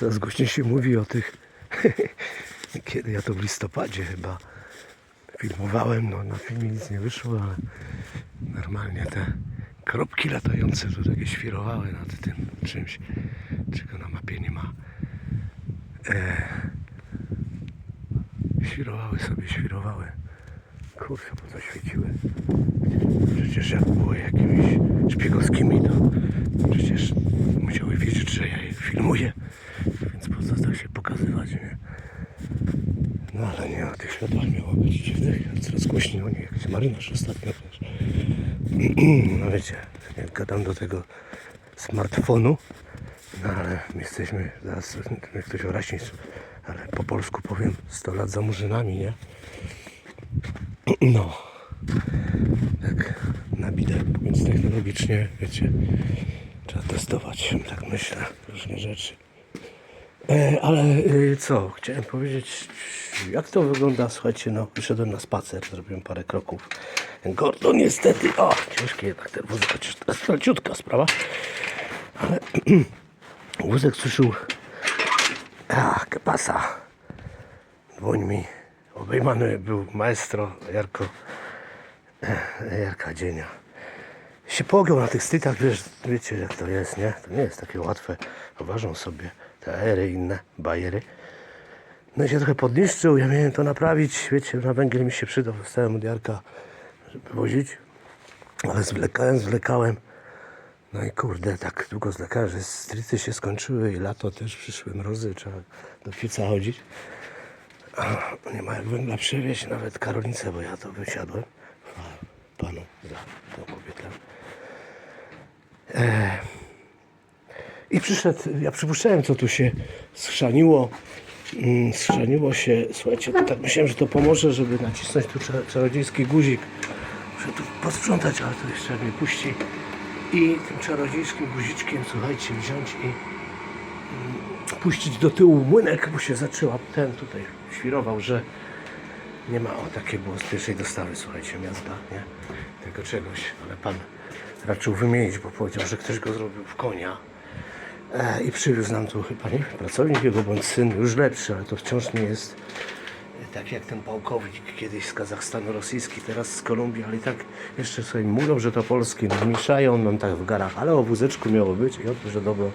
Coraz głośniej się mówi o tych, kiedy ja to w listopadzie chyba filmowałem, no na filmie nic nie wyszło, ale normalnie te kropki latające tu takie świrowały nad tym czymś, czego na mapie nie ma. E, świrowały sobie, świrowały. Kurczę, bo to świeciły. Przecież jak były jakimiś szpiegowskimi, to przecież musiały wiedzieć, że ja je filmuję. Więc po co tak się pokazywać, nie? No ale nie, o tych światłach miało być dziwnych. Coraz głośniej o nich, jakiś marynarz ostatnio też. No wiecie, jak gadam do tego smartfonu, no ale my jesteśmy, zaraz mnie ktoś oraźni, ale po polsku powiem 100 lat za murzynami, nie? No, tak na bidę, więc technologicznie, wiecie, trzeba testować, tak myślę, różne rzeczy. E, ale e, co, chciałem powiedzieć, jak to wygląda, słuchajcie, no, wyszedłem na spacer, zrobiłem parę kroków. Gordon niestety, o, ciężki jednak ten wózek, chociaż to jest leciutka sprawa, ale wózek suszył, a, pasa, dłońmi obejmany był maestro Jarko, e, Jarka Dzienia. Się pogiął na tych streetach, wiesz, wiecie jak to jest, nie? To nie jest takie łatwe. Uważam sobie i inne bajery. No i się trochę podniszczył, ja miałem to naprawić, wiecie, na węgiel mi się przydał, dostałem od Jarka, żeby wozić. Ale zwlekałem, zwlekałem. No i kurde, tak długo zwlekałem, że streety się skończyły i lato też przyszły mrozy, trzeba do pieca chodzić. A, nie ma jak węgla przewieźć, nawet Karolince, bo ja to wysiadłem. Chwała Panu za tą kobietę. E, I przyszedł, ja przypuszczałem, co tu się schrzaniło. Mm, Schrzaniło się, słuchajcie, tak myślałem, że to pomoże, żeby nacisnąć tu cza- czarodziejski guzik. Muszę tu posprzątać, ale to jeszcze mnie puści. I tym czarodziejskim guziczkiem, słuchajcie, wziąć i puścić do tyłu młynek, bo się zaczęła ten tutaj świrował, że nie ma, o takie było z pierwszej dostawy, słuchajcie, miasta, nie? Tego czegoś, ale pan raczył wymienić, bo powiedział, że ktoś go zrobił w konia i przywiózł nam tu chyba, nie wiem, pracownik jego bądź syn, już lepszy, ale to wciąż nie jest e, tak jak ten pałkownik kiedyś z Kazachstanu rosyjski, teraz z Kolumbii, ale i tak jeszcze sobie mówią, że to polski, no mieszają nam tak w garach, ale o wózeczku miało być i oto, że dobro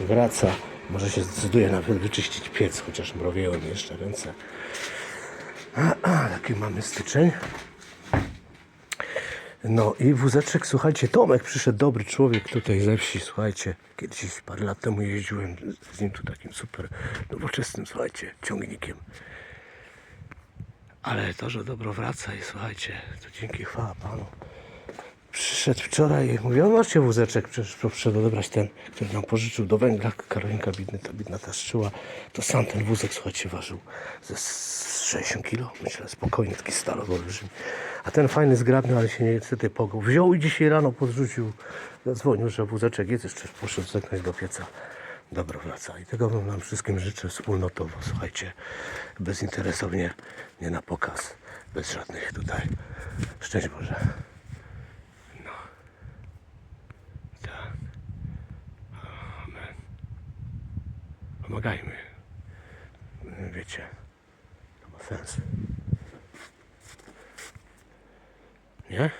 wraca. Może się zdecyduje nawet wyczyścić piec, chociaż mrowieją mi jeszcze ręce. A, a, taki mamy styczeń. No i wózeczek, słuchajcie, Tomek przyszedł, dobry człowiek tutaj ze wsi, słuchajcie. Kiedyś parę lat temu jeździłem z nim tu takim super nowoczesnym, słuchajcie, ciągnikiem. Ale to, że dobro wraca i słuchajcie, to dzięki chwała Panu. Przyszedł wczoraj i mówi, o macie wózeczek, przecież przyszedł odebrać ten, który nam pożyczył do węgla. Karolinka biedny, ta biedna taszczyła. To sam ten wózek, słuchajcie, ważył ze s- 60 kilo. Myślę, spokojnie, taki stalowy olbrzymi. A ten fajny, zgrabny, ale się niestety poguł. Wziął i dzisiaj rano podrzucił, zadzwonił, że wózeczek jest, jeszcze poszedł zeknąć do pieca. Dobro wraca. I tego wam nam wszystkim życzę wspólnotowo, słuchajcie, bezinteresownie, nie na pokaz, bez żadnych tutaj. Szczęść Boże. Tak. Amen. Pomagajmy. Wiecie, to ma sens. Nie?